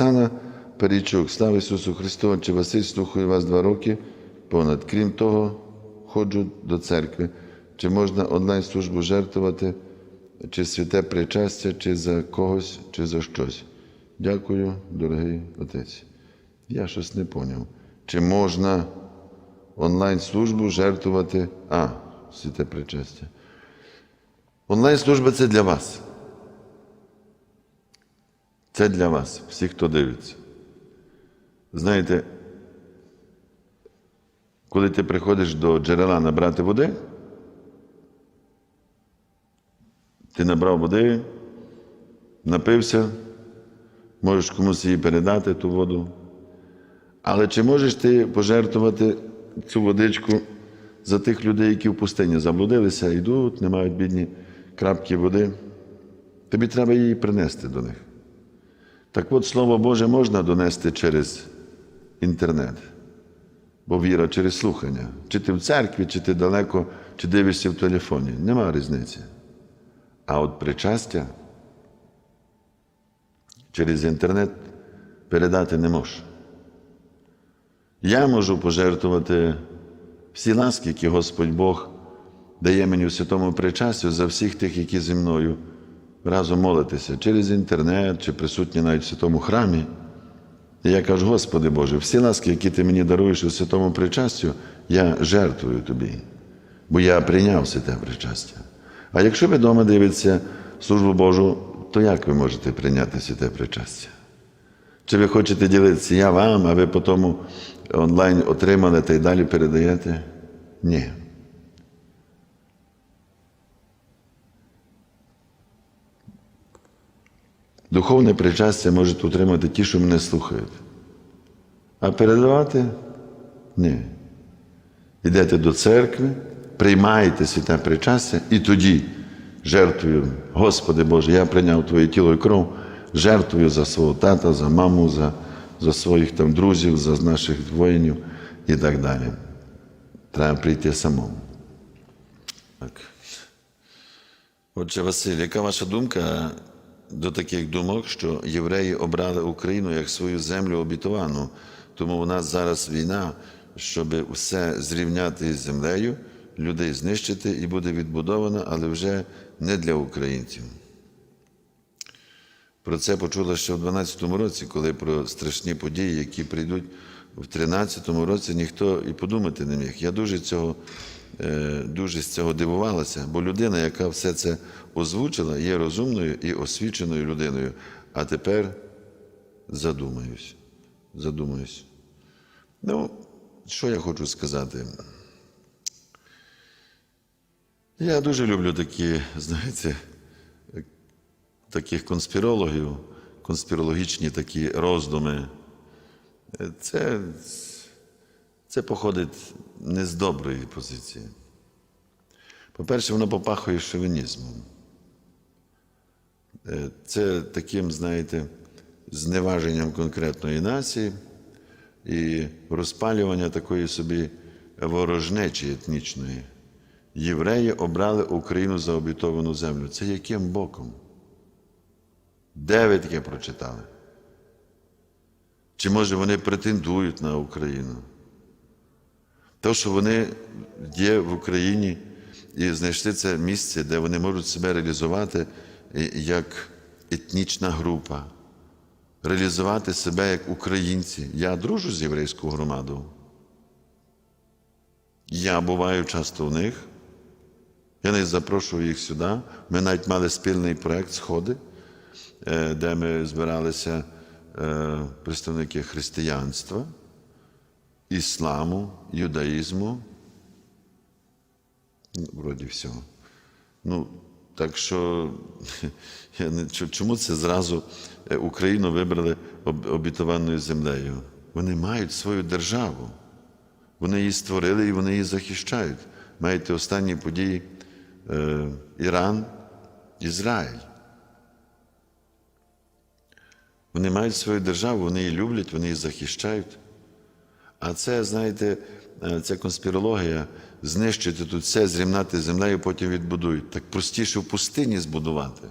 Оксана Парічук, слава Ісусу Христу, чи Василь слухаю вас два роки понад. Крім того, ходжу до церкви. Чи можна онлайн-службу жертвувати, чи святе причастя, чи за когось, чи за щось? Дякую, дорогий отець. Я щось не поняв. Чи можна онлайн-службу жертвувати? А, святе причастя. Онлайн-служба це для вас. Це для вас, всі, хто дивиться. Знаєте, коли ти приходиш до джерела набрати води, ти набрав води, напився, можеш комусь її передати ту воду. Але чи можеш ти пожертвувати цю водичку за тих людей, які в пустині заблудилися, йдуть, не мають бідні крапки води? Тобі треба її принести до них. Так от Слово Боже можна донести через інтернет, бо віра через слухання. Чи ти в церкві, чи ти далеко, чи дивишся в телефоні. Нема різниці. А от причастя через інтернет передати не можеш. Я можу пожертвувати всі ласки, які Господь Бог дає мені у святому причастю за всіх тих, які зі мною разом молитися через інтернет чи присутні навіть в святому храмі. І я кажу, Господи Боже, всі ласки, які ти мені даруєш у святому причастю, я жертвую тобі, бо я прийняв святе причастя. А якщо ви вдома дивитеся службу Божу, то як ви можете прийняти святе причастя? Чи ви хочете ділитися я вам, а ви потім онлайн отримали та й далі передаєте? Ні. Духовне причастя можуть отримати ті, що мене слухають. А передавати ні. Йдете до церкви, приймаєте святе причастя і тоді жертвую, Господи Боже, я прийняв Твоє тіло і кров, жертвую за свого тата, за маму, за, за своїх там друзів, за наших воїнів і так далі. Треба прийти самому. Так. Отже, Василь, яка ваша думка до таких думок, що євреї обрали Україну як свою землю обітовану, тому у нас зараз війна, щоб усе зрівняти з землею, людей знищити і буде відбудовано, але вже не для українців. Про це почула ще в 12-му році, коли про страшні події, які прийдуть в 13-му році, ніхто і подумати не міг. Я дуже цього, дуже з цього дивувалася, бо людина, яка все це озвучила, є розумною і освіченою людиною. А тепер задумаюсь. Задумаюсь. Ну, що я хочу сказати? Я дуже люблю такі, знаєте, таких конспірологів, конспірологічні такі роздуми. Це, це походить не з доброї позиції. По-перше, воно попахує шовінізмом. Е, Це таким, знаєте, зневаженням конкретної нації і розпалювання такої собі ворожнечі етнічної. Євреї обрали Україну за обітовану землю. Це яким боком? Де ви таке прочитали? Чи може вони претендують на Україну? То, що вони є в Україні і знайшли це місце, де вони можуть себе реалізувати як етнічна група, реалізувати себе як українці. Я дружу з єврейською громадою. Я буваю часто в них. Я навіть запрошую їх сюди. Ми навіть мали спільний проєкт Сходи, е, де ми збиралися е, представники християнства, ісламу, юдаїзму. Ну, Вроді всього. Ну, так що я не, чому це зразу е, Україну вибрали обітованою землею? Вони мають свою державу. Вони її створили і вони її захищають. Маєте останні події е, Іран, Ізраїль. Вони мають свою державу, вони її люблять, вони її захищають. А це, знаєте, ця конспірологія знищити тут все, зрівнати землею, потім відбудують. Так простіше в пустині збудувати.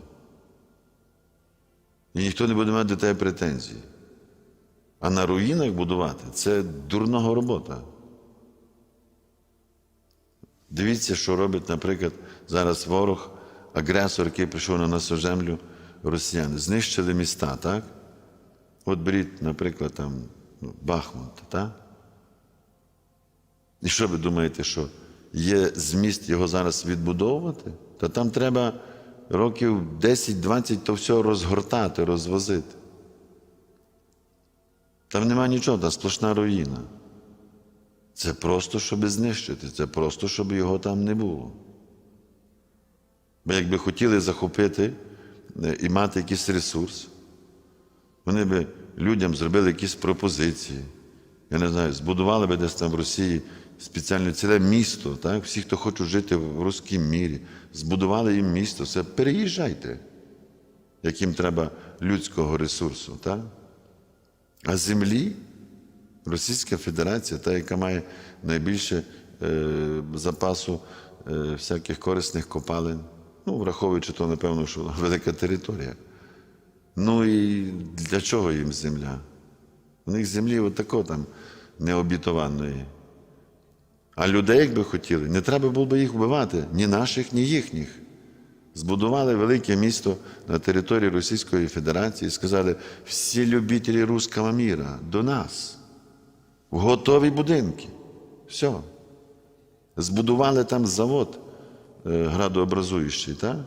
І ніхто не буде мати до тебе претензій. А на руїнах будувати це дурного робота. Дивіться, що робить, наприклад, зараз ворог, агресор, який прийшов на нашу землю, росіяни. Знищили міста, так? От беріть, наприклад, там ну, Бахмут, так? І що ви думаєте, що є зміст його зараз відбудовувати? Та там треба років 10-20 то все розгортати, розвозити. Там нема нічого, та сплошна руїна. Це просто, щоб знищити, це просто, щоб його там не було. Бо якби хотіли захопити е, і мати якийсь ресурс, вони би людям зробили якісь пропозиції. Я не знаю, збудували би десь там в Росії спеціально ціле місто, так? всі, хто хочуть жити в руській мірі, збудували їм місто, це переїжджайте, яким треба людського ресурсу. Так? А землі Російська Федерація, та, яка має найбільше е, запасу е, всяких корисних копалин, ну, враховуючи то, напевно, що велика територія. Ну і для чого їм земля? У них землі отако там необітованої. А людей, якби хотіли, не треба було би їх вбивати, ні наших, ні їхніх. Збудували велике місто на території Російської Федерації і сказали, всі любителі руського міра до нас. В готові будинки. Все. Збудували там завод е, градообразуючий, так?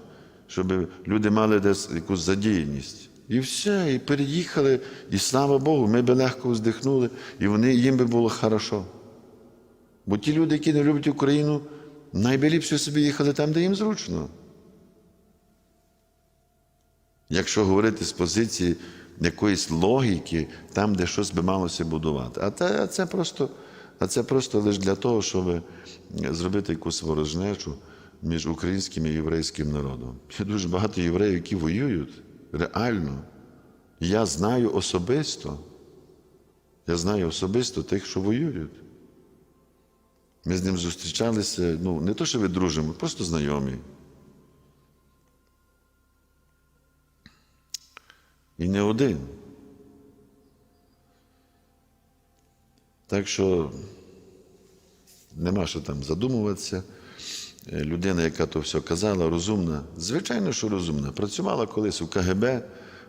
щоб люди мали десь якусь задіяність. І все, і переїхали, і слава Богу, ми би легко вздихнули, і вони, їм би було хорошо. Бо ті люди, які не люблять Україну, найби ліпше собі їхали там, де їм зручно. Якщо говорити з позиції якоїсь логіки, там, де щось би малося будувати. А це, а це просто, а це просто лише для того, щоб зробити якусь ворожнечу між українським і єврейським народом. Є дуже багато євреїв, які воюють реально. Я знаю особисто. Я знаю особисто тих, що воюють. Ми з ним зустрічалися, ну, не то, що ви дружимо, просто знайомі. І не один. Так що нема що там задумуватися. Е, Людина, яка то все казала, розумна, звичайно, що розумна. Працювала колись у КГБ,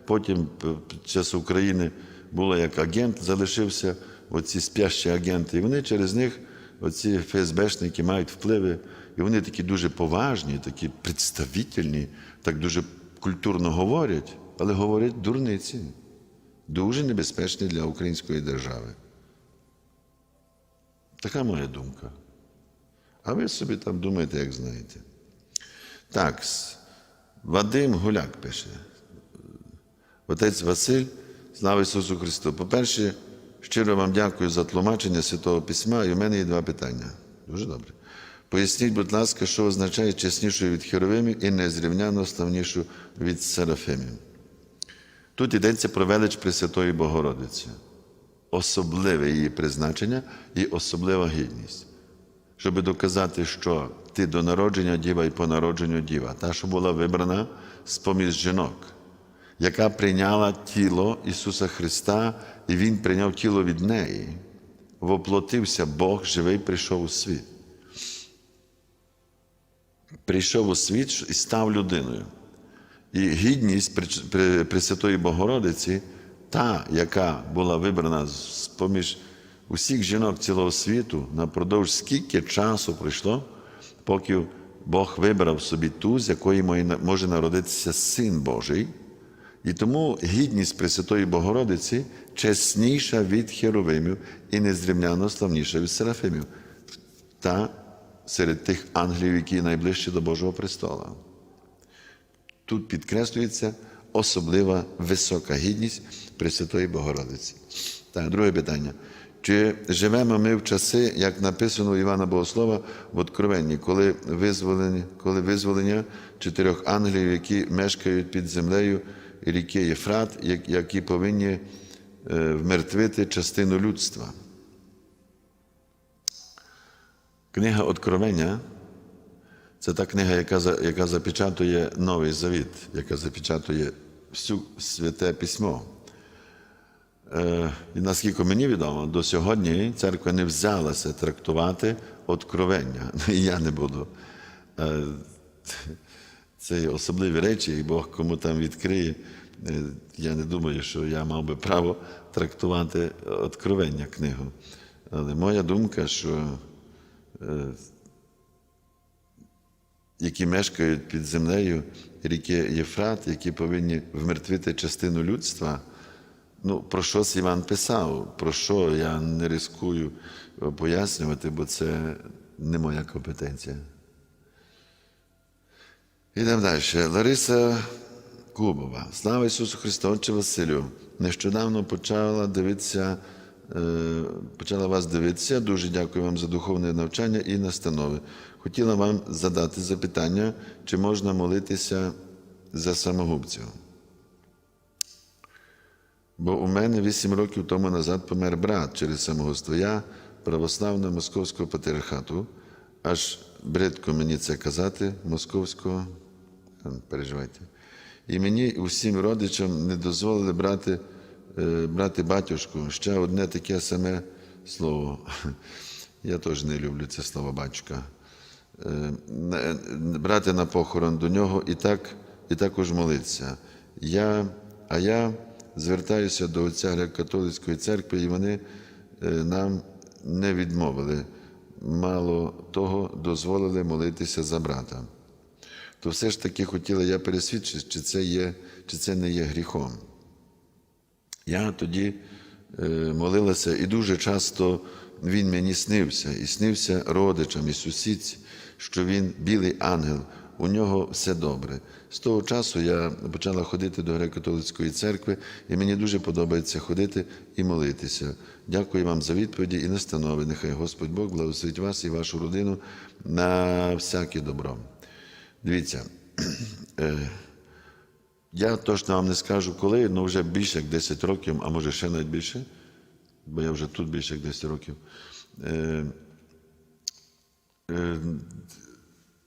потім під час України була як агент, залишився оці спящі агенти. І вони через них, оці ФСБшники, мають впливи. І вони такі дуже поважні, такі представительні, так дуже культурно говорять, але говорять дурниці. Дуже небезпечні для української держави. Така моя думка. А ви собі там думаєте, як знаєте. Так, Вадим Гуляк пише. Отець Василь, слава Ісусу Христу. По-перше, щиро вам дякую за тлумачення Святого Письма, і в мене є два питання. Дуже добре. Поясніть, будь ласка, що означає чеснішою від херовимів і незрівняно славнішу від серафимів. Тут йдеться про велич Пресвятої Богородиці, особливе її призначення і особлива гідність щоб доказати, що ти до народження діва і по народженню діва, та, що була вибрана з-поміж жінок, яка прийняла тіло Ісуса Христа, і Він прийняв тіло від неї, воплотився Бог живий, прийшов у світ. Прийшов у світ і став людиною. І гідність Пресвятої Богородиці, та, яка була вибрана з-поміж усіх жінок цілого світу напродовж скільки часу пройшло, поки Бог вибрав собі ту, з якої може народитися Син Божий. І тому гідність Пресвятої Богородиці чесніша від херовимів і незрівняно славніша від серафимів, та серед тих ангелів, які найближчі до Божого престола. Тут підкреслюється особлива висока гідність Пресвятої Богородиці. Так, друге питання. Чи живемо ми в часи, як написано у Івана Богослова в Откровенні, коли визволення, коли визволення чотирьох ангелів, які мешкають під землею ріки Єфрат, які повинні вмертвити частину людства? Книга Откровення це та книга, яка яка запечатує Новий Завіт, яка запечатує всю святе письмо. Е, І наскільки мені відомо, до сьогодні церква не взялася трактувати откровення. Я не буду. Е, Це особливі речі, і Бог кому там відкриє. Е, Я не думаю, що я мав би право трактувати откровення книгу. Але моя думка, що е, які мешкають під землею ріки Єфрат, які повинні вмертвити частину людства. Ну, про що Іван писав, про що я не рискую пояснювати, бо це не моя компетенція. Ідемо далі. Лариса Кубова. Слава Ісусу Христу, Отче Василю. Нещодавно почала дивитися, е, почала вас дивитися. Дуже дякую вам за духовне навчання і настанови. Хотіла вам задати запитання, чи можна молитися за самогубців. Бо у мене вісім років тому назад помер брат через самогубство. Я православна московського патріархату, аж бридко мені це казати, московського, е, переживайте. І мені усім родичам не дозволили брати, е, брати батюшку. Ще одне таке саме слово. Я теж не люблю це слово батюшка. Е, Брати на похорон до нього і так, і також молитися. Я, а я звертаюся до отця греко-католицької церкви, і вони е, нам не відмовили. Мало того, дозволили молитися за брата. То все ж таки хотіла я пересвідчити, чи це, є, чи це не є гріхом. Я тоді е, молилася, і дуже часто він мені снився, і снився родичам і сусідці, що він білий ангел, у нього все добре. З того часу я почала ходити до греко-католицької церкви, і мені дуже подобається ходити і молитися. Дякую вам за відповіді і настанови. Нехай Господь Бог благословить вас і вашу родину на всяке добро. Дивіться, е, я точно вам не скажу коли, але вже більше як 10 років, а може ще навіть більше, бо я вже тут більше як 10 років. Е, е,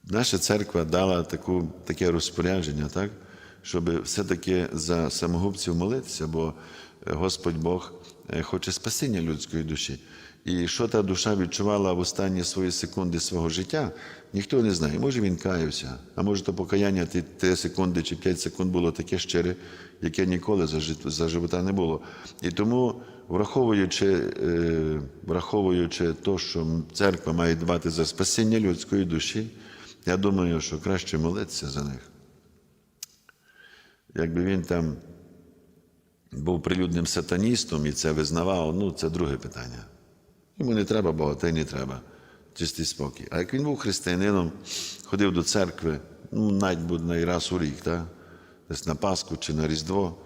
Наша церква дала таку, таке розпорядження, так, щоб все-таки за самогубців молитися, бо Господь Бог хоче спасіння людської душі. І що та душа відчувала в останні свої секунди свого життя, ніхто не знає. Може він каявся, а може то покаяння ті 3 секунди чи 5 секунд було таке щире, яке ніколи за, жит- за живота не було. І тому, враховуючи, е, враховуючи те, що церква має дбати за спасіння людської душі, я думаю, що краще молитися за них. Якби він там був прилюдним сатаністом і це визнавав, ну це друге питання. Йому не треба Бога, та й не треба. Чистий спокій. А як він був християнином, ходив до церкви, ну, навіть буде раз у рік, так? десь на Пасху чи на Різдво.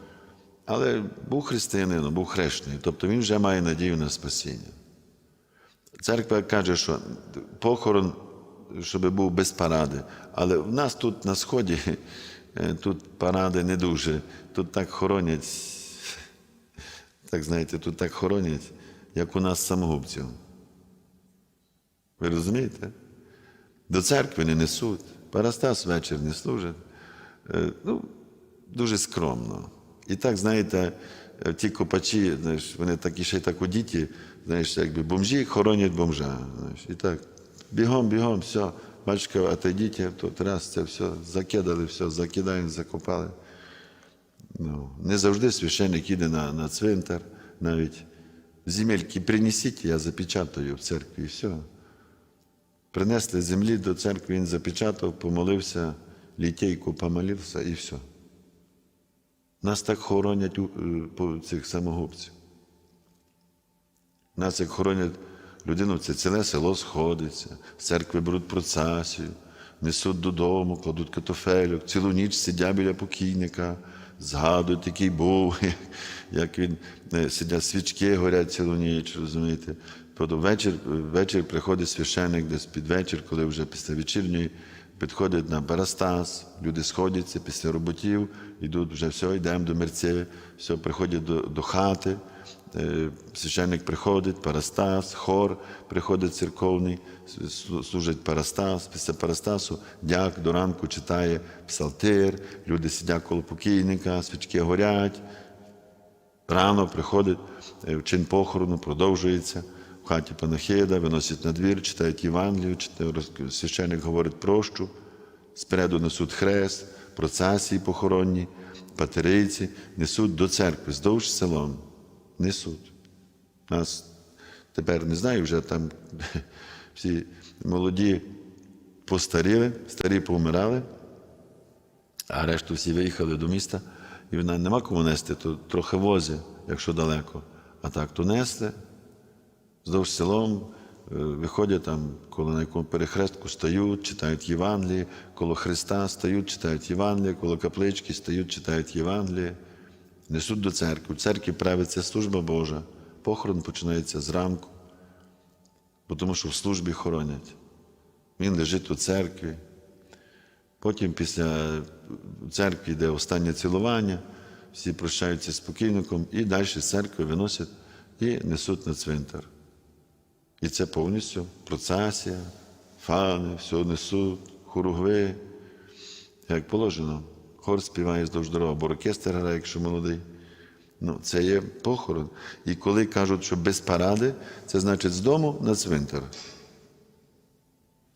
Але був християнином, був хрещений, тобто він вже має надію на спасіння. Церква каже, що похорон, щоб був без паради. Але в нас тут на сході тут паради не дуже. Тут так хоронять, так знаєте, тут так хоронять, як у нас самогубців. Ви розумієте? До церкви не несуть, парастас вечір не служить. Е, Ну, дуже скромно. І так, знаєте, е, ті копачі, знаєш, вони такі ще й так одіті, знаєш, якби бомжі хоронять бомжа. Знаєш, і так, бігом, бігом, все, батюшка, отойдіть, тут раз це все, закидали, все, закидаємо, закопали. Ну, не завжди священник їде на, на цвинтар, навіть земельки принесіть, я запечатаю в церкві і все. Принесли землі до церкви, він запечатав, помолився, літейку помолився і все. Нас так хоронять е, цих самогубців. Нас як хоронять людину, це ціле село сходиться, з церкви беруть процесію, несуть додому, кладуть катофелюк, цілу ніч сидять біля покійника, згадують, такий був, як він е, сидять, свічки горять цілу ніч, розумієте. Потім вечір, вечір приходить священник десь під вечір, коли вже після вечірньої підходить на Барастас, люди сходяться після роботів, йдуть вже все, йдемо до мерця, все, приходять до, до хати. Е, Священник приходить, парастас, хор приходить церковний, слу- служить парастас. Після парастасу дяк до ранку читає псалтир, люди сидять коло покійника, свічки горять. рано приходить е, чин похорону, продовжується. В хаті панахида, виносять на двір, читають Євангелію, священник говорить прощу, спереду несуть хрест, процесії похоронні, патериці, несуть до церкви, здовж селом. Несуть. Нас тепер не знаю, вже там всі молоді постаріли, старі повмирали, а решту всі виїхали до міста, і вона нема кому нести, то трохи вози, якщо далеко. А так то несли, здовж селом, е, виходять там, коло на якому перехрестку стають, читають Євангеліє, коло Христа стають, читають Євангеліє, коло каплички стають, читають Євангеліє, несуть до церкви. В церкві правиться служба Божа. Похорон починається зранку, тому що в службі хоронять. Він лежить у церкві. Потім після церкви йде останнє цілування, всі прощаються з покійником і далі з церкви виносять і несуть на цвинтар. І це повністю процесія, фани, все несуть, хоругви, як положено. Хор співає здовж дорога, або оркестр грає, якщо молодий. Ну, це є похорон. І коли кажуть, що без паради, це значить з дому на цвинтар.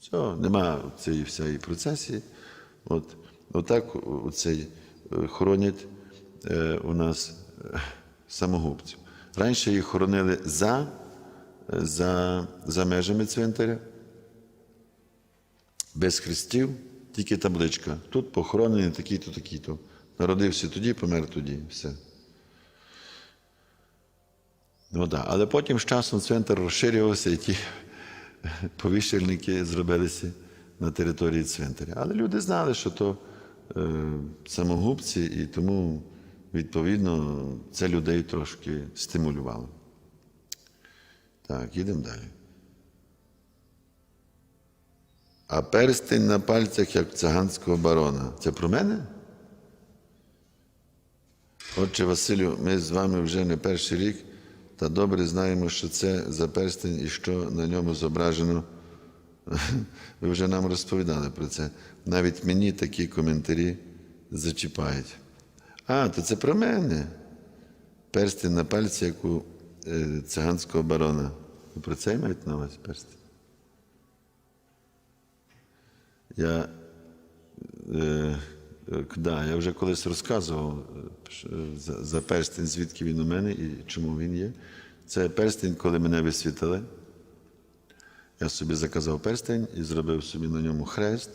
Все, нема цієї всієї процесії. От, отак оцей, е, хоронять е, у нас е, самогубців. Раніше їх хоронили за, е, за, за межами цвинтаря, без хрестів, тільки табличка. Тут похоронені такі-то, такі-то. Народився тоді, помер тоді. Все. Ну, да. Але потім з часом цвинтар розширювався, і ті повішальники зробилися на території цвинтаря. Але люди знали, що то е, самогубці, і тому, відповідно, це людей трошки стимулювало. Так, їдемо далі. А перстень на пальцях, як циганського барона. Це про мене? Отче Василю, ми з вами вже не перший рік, та добре знаємо, що це за перстень і що на ньому зображено. Ви вже нам розповідали про це. Навіть мені такі коментарі зачіпають. А, то це про мене. Перстень на пальці, як у е, циганського барона. Про це маєте на увазі перстень? Я е, е, да, я вже колись розказував за, за перстень, звідки він у мене і чому він є. Це перстень, коли мене висвітили. Я собі заказав перстень і зробив собі на ньому хрест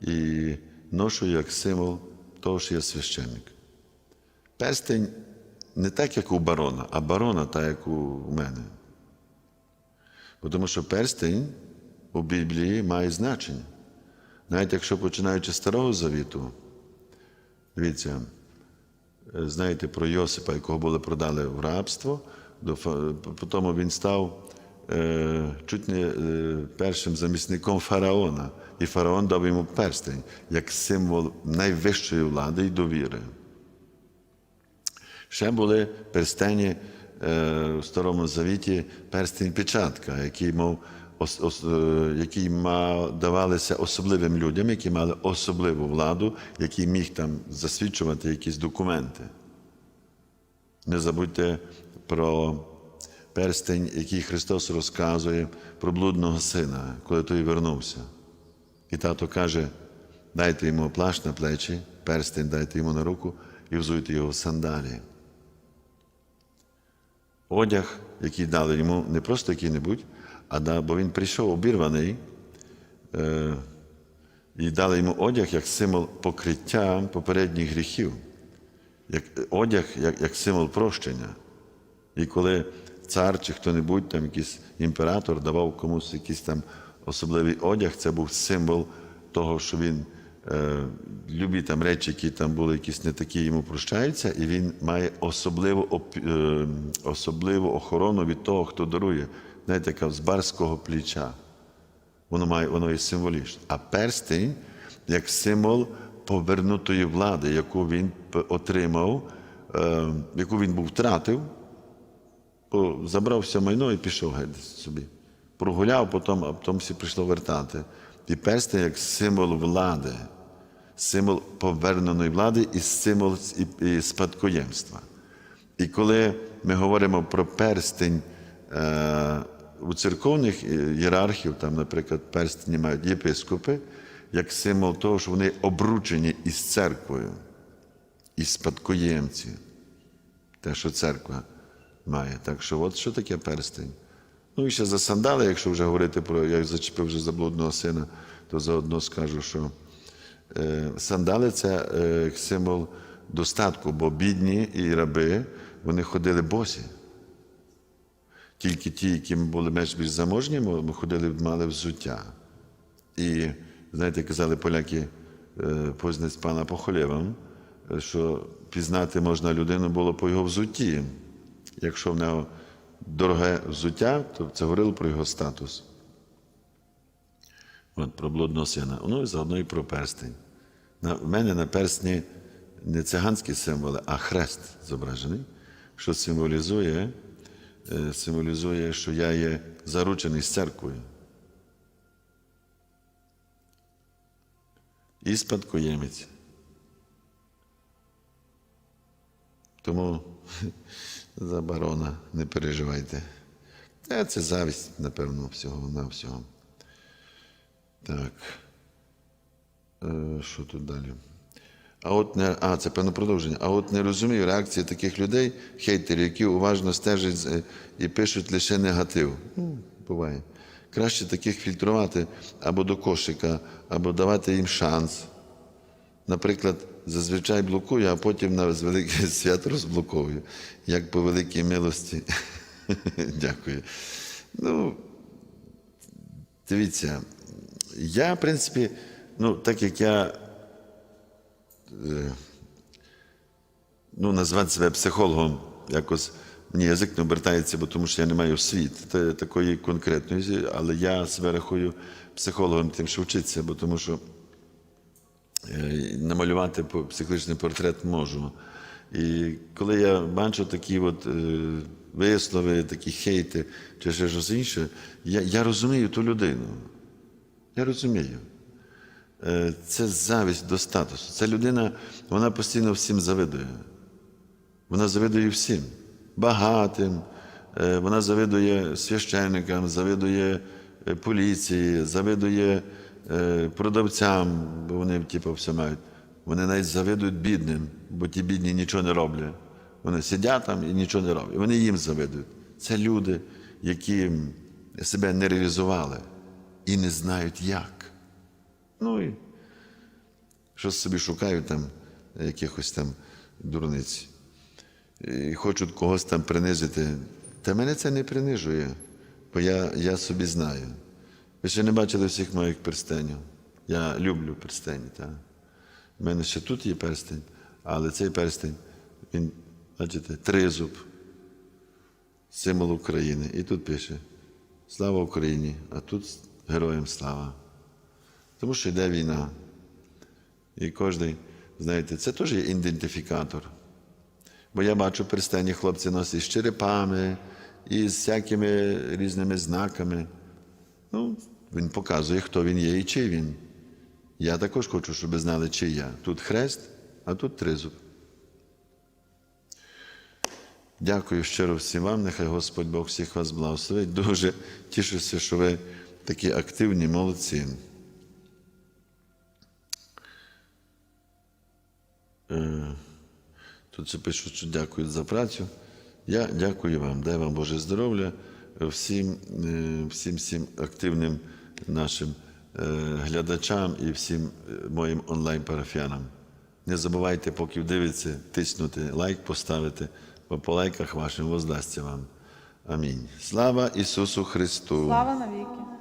і ношу як символ того, що я священник. Перстень не так, як у барона, а барона так, як у мене. Тому що перстень у Біблії має значення. Навіть якщо починаючи з Старого Завіту, дивіться, е, знаєте про Йосипа, якого були продали в рабство, фа- потім він став е, чуть не е, першим замісником фараона, і фараон дав йому перстень як символ найвищої влади і довіри. Ще були перстені е, в Старому Завіті перстень печатка, який мав які давалися особливим людям, які мали особливу владу, який міг там засвідчувати якісь документи. Не забудьте про перстень, який Христос розказує про блудного сина, коли той вернувся. І тато каже: дайте йому плащ на плечі, перстень дайте йому на руку і взуйте його в сандалії. Одяг, який дали йому, не просто який-небудь, а да, бо він прийшов обірваний, е, і дали йому одяг як символ покриття попередніх гріхів, як одяг як, як символ прощення. І коли цар чи хто-небудь, там якийсь імператор давав комусь якийсь там особливий одяг, це був символ того, що він любі там речі, які там були якісь не такі, йому прощаються, і він має особливу, е, особливу охорону від того, хто дарує. Знаєте, яка з барського плеча. Воно має воно є символічне. А перстень як символ повернутої влади, яку він отримав, е, яку він був втратив, забрав все майно і пішов геть собі. Прогуляв, потім, а потім всі прийшло вертати. І перстень як символ влади, символ поверненої влади і символ і, і спадкоємства. І коли ми говоримо про перстень е, у церковних е, ієрархів, там, наприклад, перстені мають єпископи, як символ того, що вони обручені із церквою, із спадкоємці, те, що церква має. Так що, от що таке перстень. Ну і ще за сандали, якщо вже говорити про, я зачепив вже заблудного сина, то заодно скажу, що е, сандали це е, символ достатку, бо бідні і раби вони ходили босі. Тільки ті, які були менш більш заможні, ми ходили, мали взуття. І, знаєте, казали поляки, е, познаць пана по холєвам, е, що пізнати можна людину було по його взутті. Якщо в нього дороге взуття, то це говорило про його статус. От про блудного сина. Ну і заодно і про перстень. На, в мене на перстні не циганські символи, а хрест зображений, що символізує, е, символізує, що я є заручений з церквою. І спадкоємець. Тому за барона не переживайте. Та Це завість, напевно, всього на всього. Так. Е, Що тут далі? А от не, а, це певне продовження. А от не розумію реакції таких людей, хейтерів, які уважно стежать і пишуть лише негатив. Ну, буває. Краще таких фільтрувати або до кошика, або давати їм шанс. Наприклад, зазвичай блокую, а потім на велике свято розблоковую, як по великій милості. Дякую. Ну, дивіться, я, в принципі, ну, так як я е, ну, назвати себе психологом, якось мені язик не обертається, бо тому що я не маю освіти такої конкретної, але я себе рахую психологом тим, що вчиться, бо тому що намалювати по- психологічний портрет можу. І коли я бачу такі от е, вислови, такі хейти чи ще щось інше, я, я розумію ту людину. Я розумію. Е, Це завість до статусу. Ця людина, вона постійно всім завидує. Вона завидує всім. Багатим, е, вона завидує священникам, завидує е, поліції, завидує е, продавцям, бо вони типу, все мають. Вони навіть завидують бідним, бо ті бідні нічого не роблять. Вони сидять там і нічого не роблять. Вони їм завидують. Це люди, які себе не реалізували і не знають як. Ну і щось собі шукають там якихось там дурниць. І хочуть когось там принизити. Та мене це не принижує, бо я, я собі знаю. Ви ще не бачили всіх моїх перстенів. Я люблю перстені. Та? У мене ще тут є перстень, але цей перстень, він, бачите, тризуб, символ України. І тут пише Слава Україні, а тут героям слава. Тому що йде війна. І кожен, знаєте, це теж є ідентифікатор. Бо я бачу перстені хлопці носять з черепами, і з всякими різними знаками. Ну, він показує, хто він є і чий він. Я також хочу, щоб ви знали, чий я. Тут хрест, а тут тризуб. Дякую щиро всім вам. Нехай Господь Бог всіх вас благословить. Дуже тішуся, що ви такі активні, молодці. Е, Тут ще пишуть, що дякують за працю. Я дякую вам, дай вам Боже здоров'я, всім, е, всім, всім активним нашим е, глядачам і всім е, моїм онлайн-парафіянам. Не забувайте, поки дивиться, тиснути лайк, поставити, бо по лайках вашим воздасться вам. Амінь. Слава Ісусу Христу! Слава навіки.